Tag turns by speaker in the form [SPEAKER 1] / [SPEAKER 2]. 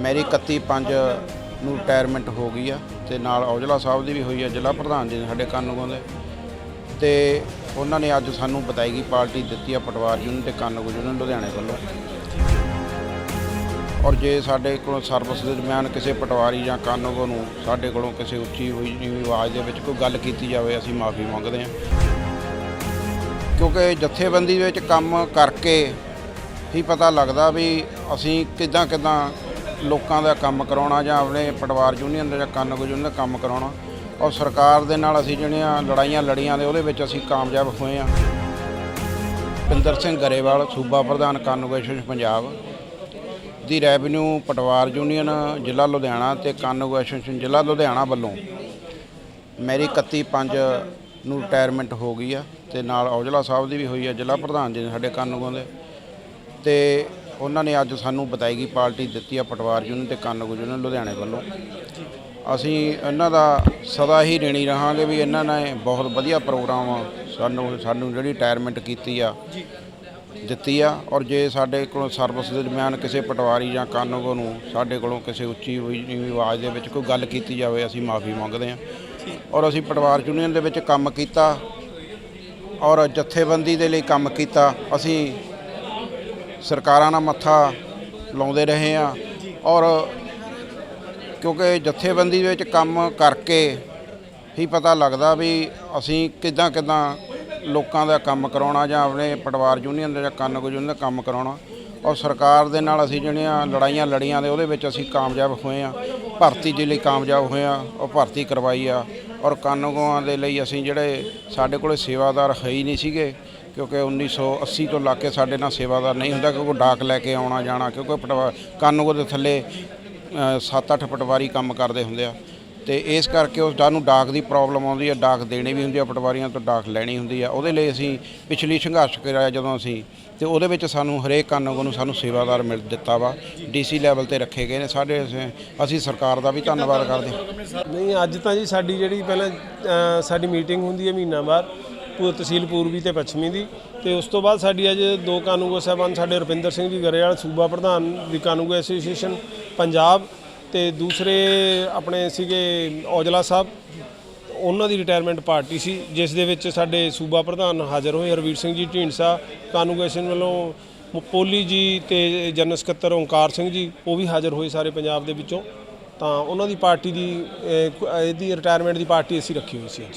[SPEAKER 1] ਮੇਰੀ 31 5 ਨੂੰ ਰਿਟਾਇਰਮੈਂਟ ਹੋ ਗਈ ਆ ਤੇ ਨਾਲ ਔਜਲਾ ਸਾਹਿਬ ਦੀ ਵੀ ਹੋਈ ਆ, ਜ਼ਿਲ੍ਹਾ ਪ੍ਰਧਾਨ ਜੀ ਨੇ ਸਾਡੇ ਕਾਨੂੰਗੋਂ ਦੇ। ਤੇ ਉਹਨਾਂ ਨੇ ਅੱਜ ਸਾਨੂੰ ਬਤਾਈ ਪਾਰਟੀ ਦਿੱਤੀ ਆ ਪਟਵਾਰ ਯੂਨੀਅਨ ਤੇ ਕਾਨੂੰਗੋ ਯੂਨੀਅਨ ਲੁਧਿਆਣੇ ਵੱਲੋਂ। ਔਰ ਜੇ ਸਾਡੇ ਕੋਲ ਸਰਵਿਸ ਦੇ ਦਰਮਿਆਨ ਕਿਸੇ ਪਟਵਾਰੀ ਜਾਂ ਕਾਨੂੰਗੋ ਨੂੰ ਸਾਡੇ ਕੋਲੋਂ ਕਿਸੇ ਉੱਚੀ ਹੋਈ ਨੀਵੀਂ ਆਵਾਜ਼ ਦੇ ਵਿੱਚ ਕੋਈ ਗੱਲ ਕੀਤੀ ਜਾਵੇ, ਅਸੀਂ ਮਾਫੀ ਮੰਗਦੇ ਹਾਂ। ਕਿਉਂਕਿ ਜਥੇਬੰਦੀ ਵਿੱਚ ਕੰਮ ਕਰਕੇ ਹੀ ਪਤਾ ਲੱਗਦਾ ਵੀ ਅਸੀਂ ਕਿੱਦਾਂ ਕਿੱਦਾਂ ਲੋਕਾਂ ਦਾ ਕੰਮ ਕਰਾਉਣਾ ਜਾਂ ਆਪਣੇ ਪਟਵਾਰ ਯੂਨੀਅਨ ਦਾ ਜਾਂ ਕਾਨੂੰਗੋ ਯੂਨੀਅਨ ਦਾ ਕੰਮ ਕਰਾਉਣਾ, ਔਰ ਸਰਕਾਰ ਦੇ ਨਾਲ ਅਸੀਂ ਜਿਹੜੀਆਂ ਲੜਾਈਆਂ ਲੜੀਆਂ ਦੇ ਉਹਦੇ ਵਿੱਚ ਅਸੀਂ ਕਾਮਯਾਬ ਹੋਏ ਹਾਂ। ਪਿੰਦਰ ਸਿੰਘ ਗਰੇਵਾਲ, ਸੂਬਾ ਪ੍ਰਧਾਨ ਕਾਨੂੰਗੋ ਐਸੋਸੀਏਸ਼ਨ ਪੰਜਾਬ ਦੀ ਰੈਵਨਿਊ ਪਟਵਾਰ ਯੂਨੀਅਨ, ਜ਼ਿਲ੍ਹਾ ਲੁਧਿਆਣਾ ਤੇ ਕਾਨੂੰਗੋ ਐਸੋਸੀਏਸ਼ਨ ਜ਼ਿਲ੍ਹਾ ਲੁਧਿਆਣਾ ਵੱਲੋਂ ਮੇਰੀ 31 5 ਨੂੰ ਰਿਟਾਇਰਮੈਂਟ ਹੋ ਗਈ ਆ ਤੇ ਨਾਲ ਔਜਲਾ ਸਾਹਿਬ ਦੀ ਵੀ ਹੋਈ ਆ, ਜ਼ਿਲ੍ਹਾ ਪ੍ਰਧਾਨ ਜੀ ਨੇ ਸਾਡੇ ਕਾਨੂੰਗੋਂ ਦੇ। ਤੇ ਉਹਨਾਂ ਨੇ ਅੱਜ ਸਾਨੂੰ ਬਤਾਈ ਪਾਰਟੀ ਦਿੱਤੀ ਆ ਪਟਵਾਰ ਯੂਨੀਅਨ ਤੇ ਕਾਨੂੰਗੋ ਯੂਨੀਅਨ ਲੁਧਿਆਣੇ ਵੱਲੋਂ। ਅਸੀਂ ਇਹਨਾਂ ਦਾ ਸਦਾ ਹੀ ਰਣੀ ਰਹਾਂਗੇ ਵੀ ਇਹਨਾਂ ਨੇ ਬਹੁਤ ਵਧੀਆ ਪ੍ਰੋਗਰਾਮ ਸਾਨੂੰ ਸਾਨੂੰ ਜਿਹੜੀ ਰਿਟਾਇਰਮੈਂਟ ਕੀਤੀ ਆ, ਦਿੱਤੀ ਆ। ਔਰ ਜੇ ਸਾਡੇ ਕੋਲ ਸਰਵਿਸ ਦੇ ਦਰਮਿਆਨ ਕਿਸੇ ਪਟਵਾਰੀ ਜਾਂ ਕਾਨੂੰਗੋ ਨੂੰ ਸਾਡੇ ਕੋਲੋਂ ਕਿਸੇ ਉੱਚੀ ਹੋਈ ਆਵਾਜ਼ ਦੇ ਵਿੱਚ ਕੋਈ ਗੱਲ ਕੀਤੀ ਜਾਵੇ, ਅਸੀਂ ਮਾਫੀ ਮੰਗਦੇ ਹਾਂ। ਔਰ ਅਸੀਂ ਪਟਵਾਰ ਯੂਨੀਅਨ ਦੇ ਵਿੱਚ ਕੰਮ ਕੀਤਾ, ਔਰ ਜਥੇਬੰਦੀ ਦੇ ਲਈ ਕੰਮ ਕੀਤਾ। ਅਸੀਂ ਸਰਕਾਰਾਂ ਨਾਲ ਮੱਥਾ ਲਾਉਂਦੇ ਰਹੇ ਆ ਔਰ ਕਿਉਂਕਿ ਜਥੇਬੰਦੀ ਵਿੱਚ ਕੰਮ ਕਰਕੇ ਹੀ ਪਤਾ ਲੱਗਦਾ ਵੀ ਅਸੀਂ ਕਿੱਦਾਂ ਕਿੱਦਾਂ ਲੋਕਾਂ ਦਾ ਕੰਮ ਕਰਾਉਣਾ ਜਾਂ ਆਪਣੇ ਪਟਵਾਰ ਯੂਨੀਅਨ ਦਾ ਜਾਂ ਕਾਨੂੰਗੋ ਯੂਨੀਅਨ ਦਾ ਕੰਮ ਕਰਾਉਣਾ ਔਰ ਸਰਕਾਰ ਦੇ ਨਾਲ ਅਸੀਂ ਜਿਹੜੀਆਂ ਲੜਾਈਆਂ ਲੜੀਆਂ ਦੇ ਉਹਦੇ ਵਿੱਚ ਅਸੀਂ ਕਾਮਯਾਬ ਹੋਏ ਆ ਭਰਤੀ ਦੇ ਲਈ ਕਾਮਯਾਬ ਹੋਏ ਆ ਉਹ ਭਰਤੀ ਕਰਵਾਈ ਆ। ਔਰ ਕਾਨੂੰਗੋਆਂ ਦੇ ਲਈ ਅਸੀਂ ਜਿਹੜੇ ਸਾਡੇ ਕੋਲੇ ਸੇਵਾਦਾਰ ਹੈ ਹੀ ਨਹੀਂ ਸੀਗੇ, ਕਿਉਂਕਿ 1980 ਤੋਂ ਲਾ ਕੇ ਸਾਡੇ ਨਾਲ ਸੇਵਾਦਾਰ ਨਹੀਂ ਹੁੰਦਾ, ਕਿਉਂਕਿ ਡਾਕ ਲੈ ਕੇ ਆਉਣਾ ਜਾਣਾ ਕਿਉਂਕਿ ਪਟਵਾ ਕਾਨੂੰਗੋ ਦੇ ਥੱਲੇ 7-8 ਪਟਵਾਰੀ ਕੰਮ ਕਰਦੇ ਹੁੰਦੇ ਆ। ਤੇ ਇਸ ਕਰਕੇ ਉਸ ਨੂੰ ਡਾਕ ਦੀ ਪ੍ਰੋਬਲਮ ਆਉਂਦੀ ਹੈ, ਡਾਕ ਦੇਣੀ ਵੀ ਹੁੰਦੀ ਆ ਪਟਵਾਰੀਆਂ ਤੋਂ ਡਾਕ ਲੈਣੀ ਹੁੰਦੀ ਆ ਉਹਦੇ ਲਈ ਅਸੀਂ ਪਿਛਲੀ ਸੰਘਰਸ਼ ਕਰਾਇਆ ਜਦੋਂ ਅਸੀਂ ਤੇ ਉਹਦੇ ਵਿੱਚ ਸਾਨੂੰ ਹਰੇਕ ਕਾਨੂੰਗੋ ਨੂੰ ਸਾਨੂੰ ਸੇਵਾਦਾਰ ਮਿਲ ਦਿੱਤਾ ਵਾ, ਡੀਸੀ ਲੈਵਲ ਤੇ ਰੱਖੇ ਗਏ ਨੇ। ਸਾਡੇ ਅਸੀਂ- ਸਰਕਾਰ ਦਾ ਵੀ ਧੰਨਵਾਦ ਕਰਦੇ
[SPEAKER 2] ਨਹੀਂ, ਅੱਜ ਤਾਂ ਜੀ ਸਾਡੀ ਜਿਹੜੀ ਪਹਿਲਾਂ ਸਾਡੀ ਮੀਟਿੰਗ ਹੁੰਦੀ ਹੈ ਮਹੀਨਾ ਬਾਅਦ ਪੂ ਤਹਿਸੀਲ ਪੂਰਬੀ ਤੇ ਪੱਛਮੀ ਦੀ। ਤੇ ਉਸ ਤੋਂ ਬਾਅਦ ਸਾਡੀ ਅੱਜ ਦੋ ਕਾਨੂੰਗੋ ਸਾਹਿਬਾਨ, ਸਾਡੇ ਰੁਪਿੰਦਰ ਸਿੰਘ ਜੀ ਗਰੇਵਾਲ, ਸੂਬਾ ਪ੍ਰਧਾਨ ਦੀ ਕਾਨੂੰਗੋ ਐਸੋਸੀਏਸ਼ਨ, ਪੰਜਾਬ ਤੇ ਦੂਸਰੇ ਆਪਣੇ ਸੀਗੇ ਔਜਲਾ ਸਾਹਿਬ, ਉਹਨਾਂ ਦੀ ਰਿਟਾਇਰਮੈਂਟ ਪਾਰਟੀ ਸੀ, ਜਿਸ ਦੇ ਵਿੱਚ ਸਾਡੇ ਸੂਬਾ ਪ੍ਰਧਾਨ ਹਾਜ਼ਰ ਹੋਏ, ਹਰਵੀਰ ਸਿੰਘ ਜੀ, ਢੀਂਡਸਾ ਕਾਨੂੰਗੋ ਵੱਲੋਂ ਮ- ਪੋਲੀ ਜੀ ਤੇ ਜਨਰਲ ਸਕੱਤਰ ਓਂਕਾਰ ਸਿੰਘ ਜੀ, ਉਹ ਵੀ ਹਾਜ਼ਰ ਹੋਏ ਸਾਰੇ ਪੰਜਾਬ ਦੇ ਵਿੱਚੋਂ। ਤਾਂ ਉਹਨਾਂ ਦੀ ਪਾਰਟੀ ਦੀ ਇਹਦੀ ਰਿਟਾਇਰਮੈਂਟ ਦੀ ਪਾਰਟੀ ਅਸੀਂ ਰੱਖੀ ਹੋਈ ਸੀ ਅੱਜ।